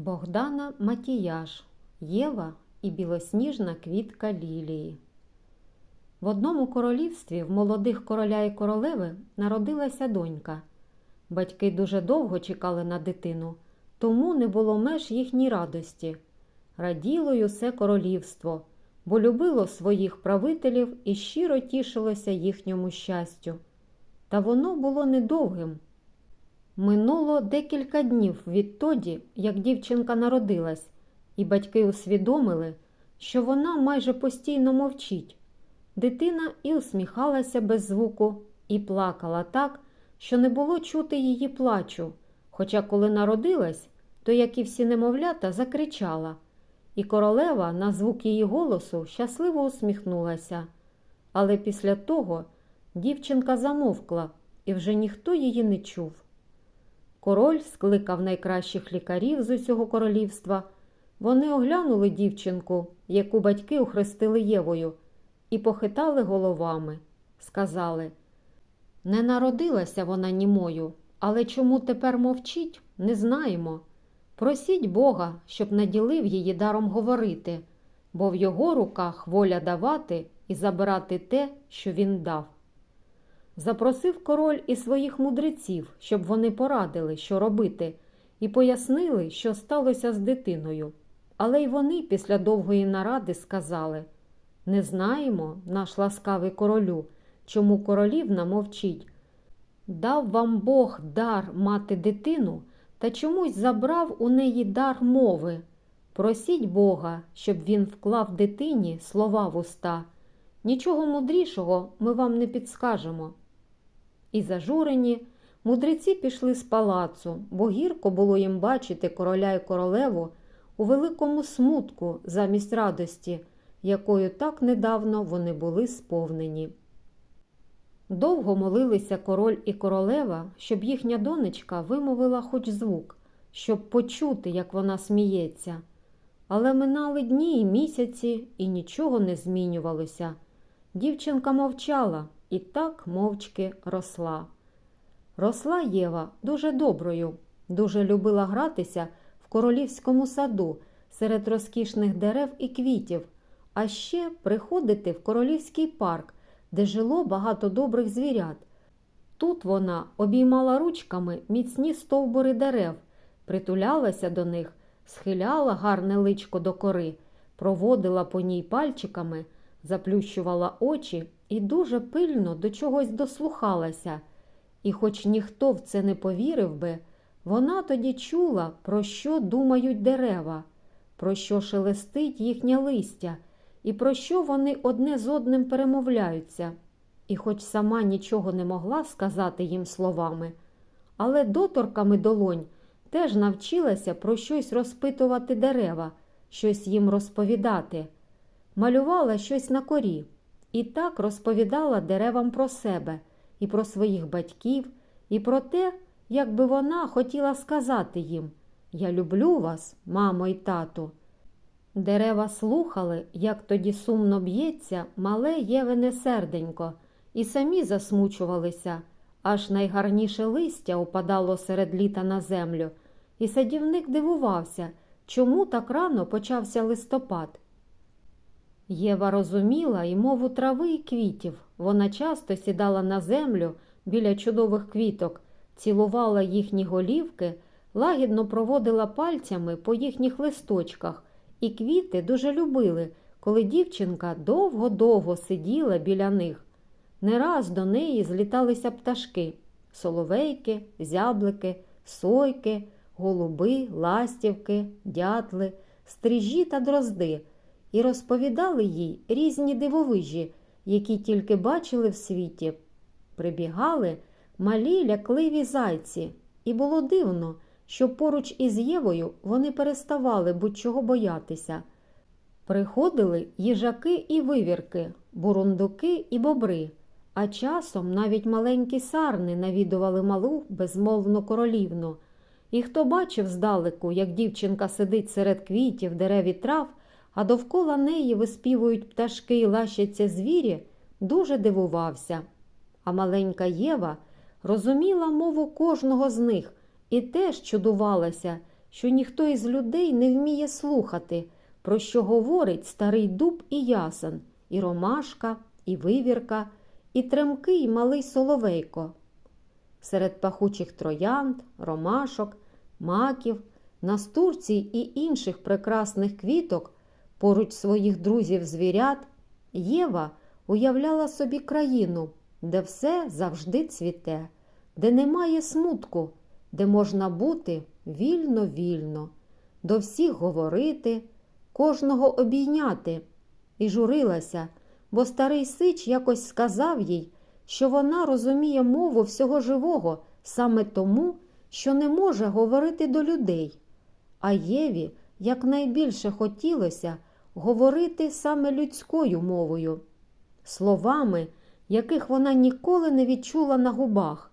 Богдана Матіяш, Єва і білосніжна квітка лілії. В одному королівстві в молодих короля і королеви народилася донька. Батьки дуже довго чекали на дитину, тому не було меж їхній радості. Раділо й усе королівство, бо любило своїх правителів і щиро тішилося їхньому щастю. Та воно було недовгим. Минуло декілька днів відтоді, як дівчинка народилась, і батьки усвідомили, що вона майже постійно мовчить. Дитина і усміхалася без звуку, і плакала так, що не було чути її плачу. Хоча, коли народилась, то, як і всі немовлята, закричала, і королева на звук її голосу щасливо усміхнулася. Але після того дівчинка замовкла, і вже ніхто її не чув. Король скликав найкращих лікарів з усього королівства. Вони оглянули дівчинку, яку батьки охрестили Євою, і похитали головами. Сказали не народилася вона німою, але чому тепер мовчить, не знаємо. Просіть Бога, щоб наділив її даром говорити, бо в його руках воля давати і забирати те, що він дав. Запросив король і своїх мудреців, щоб вони порадили, що робити, і пояснили, що сталося з дитиною. Але й вони після довгої наради сказали не знаємо, наш ласкавий королю, чому королівна мовчить. Дав вам Бог дар мати дитину та чомусь забрав у неї дар мови. Просіть Бога, щоб він вклав дитині слова в уста. Нічого мудрішого ми вам не підскажемо. І зажурені мудреці пішли з палацу, бо гірко було їм бачити короля і королеву у великому смутку замість радості, якою так недавно вони були сповнені. Довго молилися король і королева, щоб їхня донечка вимовила хоч звук, щоб почути, як вона сміється. Але минали дні і місяці, і нічого не змінювалося. Дівчинка мовчала і так мовчки росла. Росла Єва дуже доброю, дуже любила гратися в королівському саду серед розкішних дерев і квітів, а ще приходити в королівський парк, де жило багато добрих звірят. Тут вона обіймала ручками міцні стовбури дерев, притулялася до них, схиляла гарне личко до кори, проводила по ній пальчиками, заплющувала очі і дуже пильно до чогось дослухалася. І, хоч ніхто в це не повірив би, вона тоді чула, про що думають дерева, про що шелестить їхнє листя, і про що вони одне з одним перемовляються. І, хоч сама нічого не могла сказати їм словами, але доторками долонь теж навчилася про щось розпитувати дерева, щось їм розповідати, малювала щось на корі. І так розповідала деревам про себе, і про своїх батьків, і про те, як би вона хотіла сказати їм Я люблю вас, мамо і тату. Дерева слухали, як тоді сумно б'ється мале Євене серденько, і самі засмучувалися, аж найгарніше листя опадало серед літа на землю, і садівник дивувався, чому так рано почався листопад. Єва розуміла і мову трави і квітів. Вона часто сідала на землю біля чудових квіток, цілувала їхні голівки, лагідно проводила пальцями по їхніх листочках, і квіти дуже любили, коли дівчинка довго-довго сиділа біля них. Не раз до неї зліталися пташки соловейки, зяблики, сойки, голуби, ластівки, дятли, стрижі та дрозди і розповідали їй різні дивовижі, які тільки бачили в світі. Прибігали малі лякливі зайці, і було дивно, що поруч із Євою вони переставали будь-чого боятися. Приходили їжаки і вивірки, бурундуки і бобри, а часом навіть маленькі сарни навідували малу безмовну королівну. І хто бачив здалеку, як дівчинка сидить серед квітів, дерев і трав, а довкола неї виспівують пташки і лащаться звірі, дуже дивувався. А маленька Єва розуміла мову кожного з них і теж чудувалася, що ніхто із людей не вміє слухати, про що говорить старий дуб і ясен, і ромашка, і вивірка, і тремкий малий соловейко. Серед пахучих троянд, ромашок, маків, настурцій і інших прекрасних квіток, поруч своїх друзів звірят, Єва уявляла собі країну, де все завжди цвіте, де немає смутку, де можна бути вільно-вільно, до всіх говорити, кожного обійняти, і журилася, бо старий сич якось сказав їй, що вона розуміє мову всього живого саме тому, що не може говорити до людей. А Єві якнайбільше хотілося говорити саме людською мовою, словами, яких вона ніколи не відчула на губах.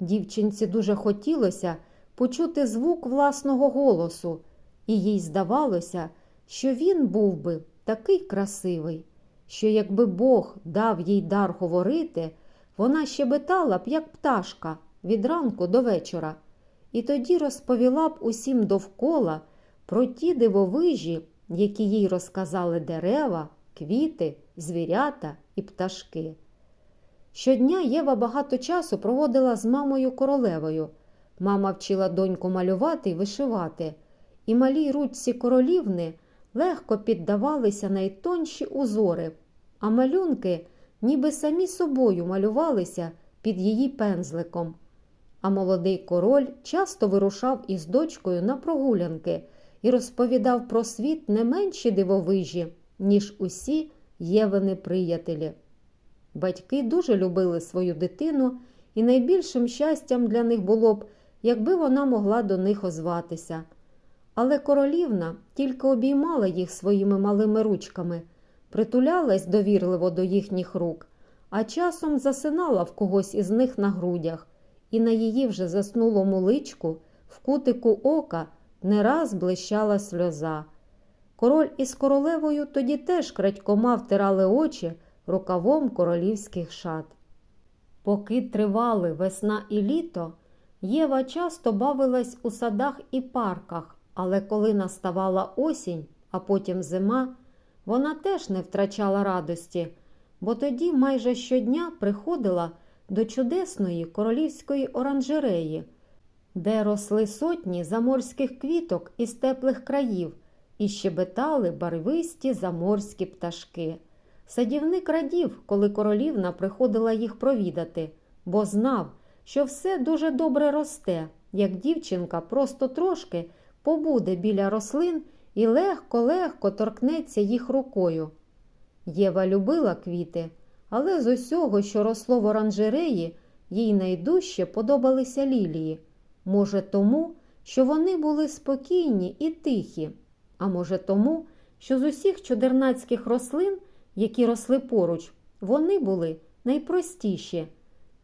Дівчинці дуже хотілося почути звук власного голосу, і їй здавалося, що він був би такий красивий, що якби Бог дав їй дар говорити, вона щебетала б, як пташка, від ранку до вечора, і тоді розповіла б усім довкола про ті дивовижі, які їй розказали дерева, квіти, звірята і пташки. Щодня Єва багато часу проводила з мамою королевою. Мама вчила доньку малювати і вишивати, і малій ручці королівни легко піддавалися найтонші узори, а малюнки ніби самі собою малювалися під її пензликом. А молодий король часто вирушав із дочкою на прогулянки і розповідав про світ не менші дивовижі, ніж усі Євини приятелі. Батьки дуже любили свою дитину, і найбільшим щастям для них було б, якби вона могла до них озватися. Але королівна тільки обіймала їх своїми малими ручками, притулялась довірливо до їхніх рук, а часом засинала в когось із них на грудях, і на її вже заснулому личку, в кутику ока, не раз блищала сльоза. Король із королевою тоді теж крадькома втирали очі рукавом королівських шат. Поки тривали весна і літо, Єва часто бавилась у садах і парках, але коли наставала осінь, а потім зима, вона теж не втрачала радості, бо тоді майже щодня приходила до чудесної королівської оранжереї, де росли сотні заморських квіток із теплих країв і щебетали барвисті заморські пташки. Садівник радів, коли королівна приходила їх провідати, бо знав, що все дуже добре росте, як дівчинка просто трошки побуде біля рослин і легко-легко торкнеться їх рукою. Єва любила квіти, але з усього, що росло в оранжереї, їй найдужче подобалися лілії. Може, тому, що вони були спокійні і тихі, а може, тому, що з усіх чудернацьких рослин, які росли поруч, вони були найпростіші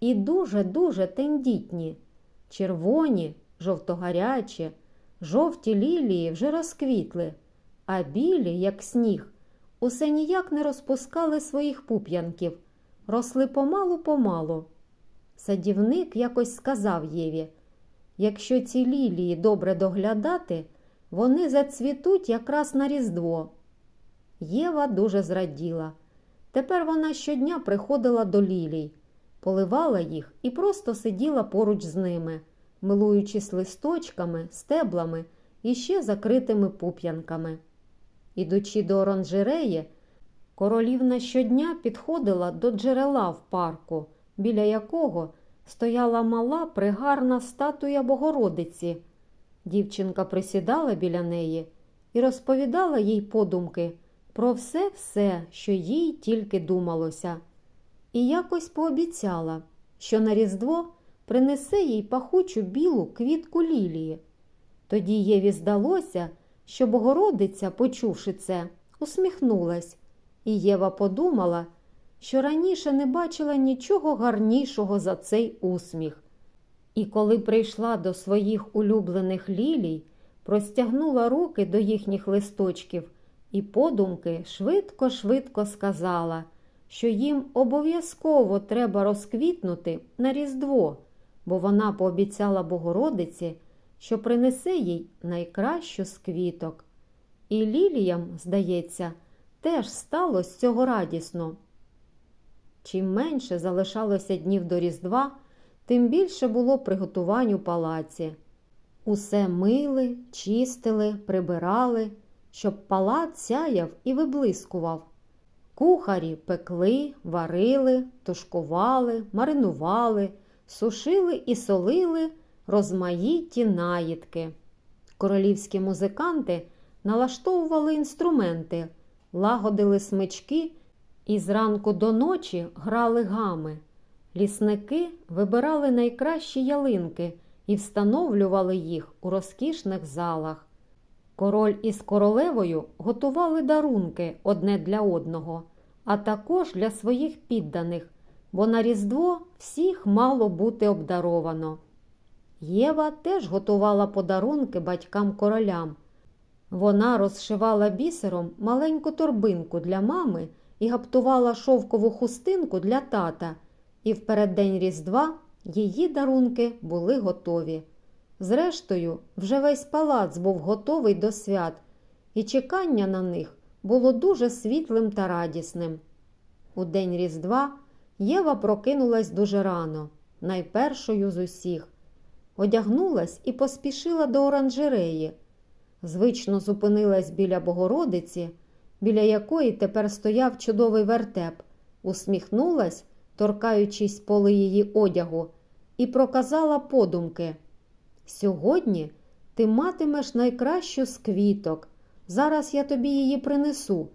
і дуже-дуже тендітні, червоні, жовтогарячі, жовті лілії вже розквітли, а білі, як сніг, усе ніяк не розпускали своїх пуп'янків, росли помалу-помалу. Садівник якось сказав Єві, якщо ці лілії добре доглядати, вони зацвітуть якраз на Різдво. Єва дуже зраділа. Тепер вона щодня приходила до лілій, поливала їх і просто сиділа поруч з ними, милуючись листочками, стеблами і ще закритими пуп'янками. Ідучи до оранжереї, королівна щодня підходила до джерела в парку, біля якого стояла мала пригарна статуя Богородиці. Дівчинка присідала біля неї і розповідала їй подумки про все-все, що їй тільки думалося, і якось пообіцяла, що на Різдво принесе їй пахучу білу квітку лілії. Тоді Єві здалося, що Богородиця, почувши це, усміхнулась, і Єва подумала, що раніше не бачила нічого гарнішого за цей усміх. І коли прийшла до своїх улюблених лілій, простягнула руки до їхніх листочків і подумки швидко-швидко сказала, що їм обов'язково треба розквітнути на Різдво, бо вона пообіцяла Богородиці, що принесе їй найкращу з квіток. І ліліям, здається, теж стало з цього радісно. Чим менше залишалося днів до Різдва, тим більше було приготувань у палаці. Усе мили, чистили, прибирали, щоб палац сяяв і виблискував. Кухарі пекли, варили, тушкували, маринували, сушили і солили розмаїті наїдки. Королівські музиканти налаштовували інструменти, лагодили смички і зранку до ночі грали гами. Лісники вибирали найкращі ялинки і встановлювали їх у розкішних залах. Король із королевою готували дарунки одне для одного, а також для своїх підданих, бо на Різдво всіх мало бути обдаровано. Єва теж готувала подарунки батькам королям. Вона розшивала бісером маленьку торбинку для мами і гаптувала шовкову хустинку для тата, і в переддень Різдва її дарунки були готові. Зрештою, вже весь палац був готовий до свят, і чекання на них було дуже світлим та радісним. У день Різдва Єва прокинулась дуже рано, найпершою з усіх. Одягнулась і поспішила до оранжереї. Звично зупинилась біля Богородиці, біля якої тепер стояв чудовий вертеп, усміхнулась, торкаючись поли її одягу, і проказала подумки. Сьогодні ти матимеш найкращу з квіток. Зараз я тобі її принесу.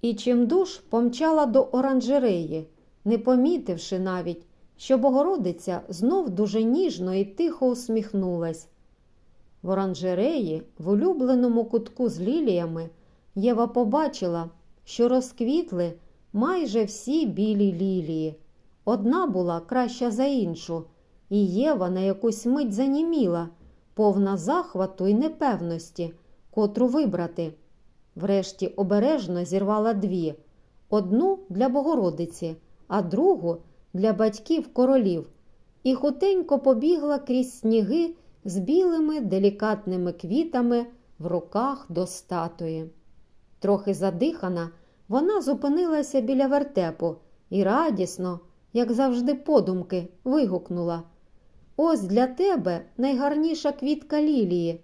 І чимдуж помчала до оранжереї, не помітивши навіть, що Богородиця знов дуже ніжно і тихо усміхнулась. В оранжереї, в улюбленому кутку з ліліями, Єва побачила, що розквітли майже всі білі лілії. Одна була краща за іншу, і Єва на якусь мить заніміла, повна захвату і непевності, котру вибрати. Врешті обережно зірвала дві одну для Богородиці, а другу для батьків королів, і хутенько побігла крізь сніги з білими делікатними квітами в руках до статуї. Трохи задихана, вона зупинилася біля вертепу і радісно, як завжди, подумки, вигукнула Ось для тебе найгарніша квітка лілії,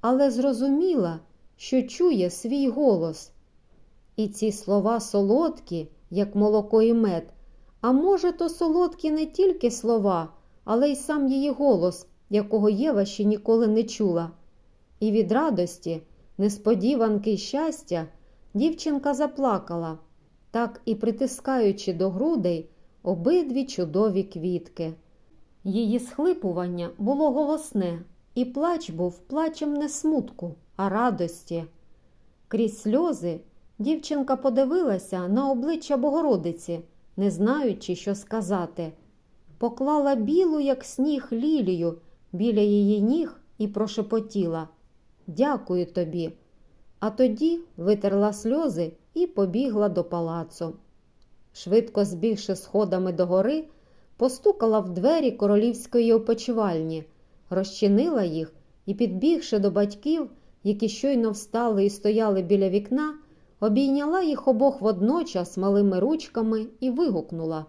але зрозуміла, що чує свій голос. І ці слова солодкі, як молоко і мед, а може, то солодкі не тільки слова, але й сам її голос, якого Єва ще ніколи не чула. І від радості, несподіванки щастя, дівчинка заплакала, так і притискаючи до грудей обидві чудові квітки. Її схлипування було голосне, і плач був плачем не смутку, а радості. Крізь сльози дівчинка подивилася на обличчя Богородиці, не знаючи, що сказати. Поклала білу, як сніг, лілію біля її ніг і прошепотіла Дякую тобі. А тоді витерла сльози і побігла до палацу. Швидко збігши сходами догори, постукала в двері королівської опочивальні, розчинила їх і, підбігши до батьків, які щойно встали і стояли біля вікна, обійняла їх обох водночас малими ручками і вигукнула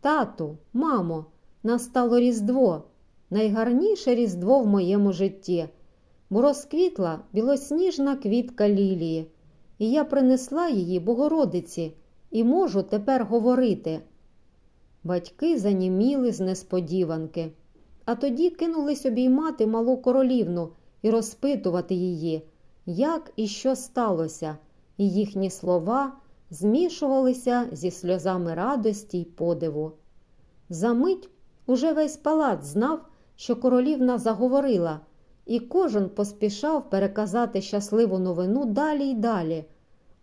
Тату, мамо, настало Різдво, найгарніше Різдво в моєму житті, бо розквітла білосніжна квітка лілії, і я принесла її Богородиці і можу тепер говорити. Батьки заніміли з несподіванки, а тоді кинулись обіймати малу королівну і розпитувати її, як і що сталося, і їхні слова змішувалися зі сльозами радості й подиву. Замить уже весь палац знав, що королівна заговорила, і кожен поспішав переказати щасливу новину далі й далі.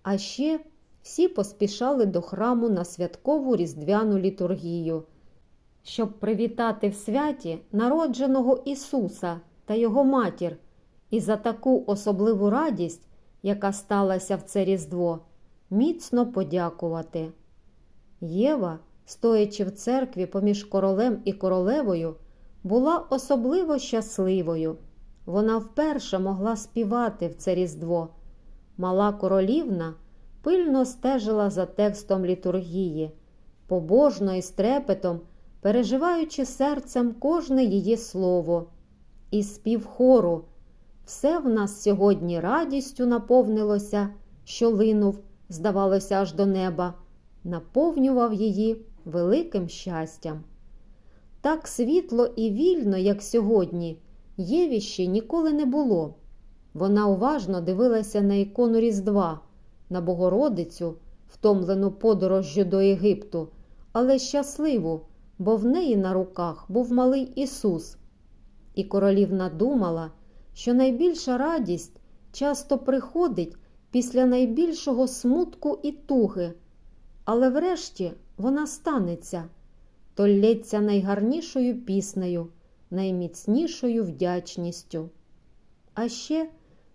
А ще всі поспішали до храму на святкову різдвяну літургію, щоб привітати в святі народженого Ісуса та Його матір, і за таку особливу радість, яка сталася в це Різдво, міцно подякувати. Єва, стоячи в церкві поміж королем і королевою, була особливо щасливою. Вона вперше могла співати в це різдво. Мала королівна пильно стежила за текстом літургії, побожно і з трепетом, переживаючи серцем кожне її слово. І спів хору все в нас сьогодні радістю наповнилося, що линув, здавалося, аж до неба, наповнював її великим щастям. Так світло і вільно, як сьогодні, Єві ще ніколи не було. Вона уважно дивилася на ікону Різдва, на Богородицю, втомлену подорожжю до Єгипту, але щасливу, бо в неї на руках був малий Ісус. І королівна думала, що найбільша радість часто приходить після найбільшого смутку і туги, але врешті вона станеться, то лється найгарнішою піснею, найміцнішою вдячністю. А ще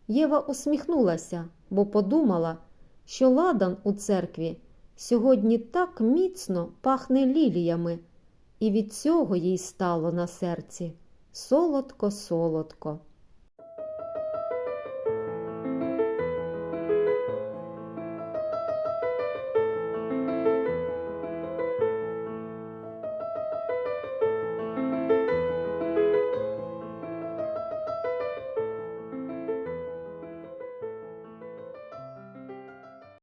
Єва усміхнулася, бо подумала, що ладан у церкві сьогодні так міцно пахне ліліями, і від цього їй стало на серці солодко-солодко.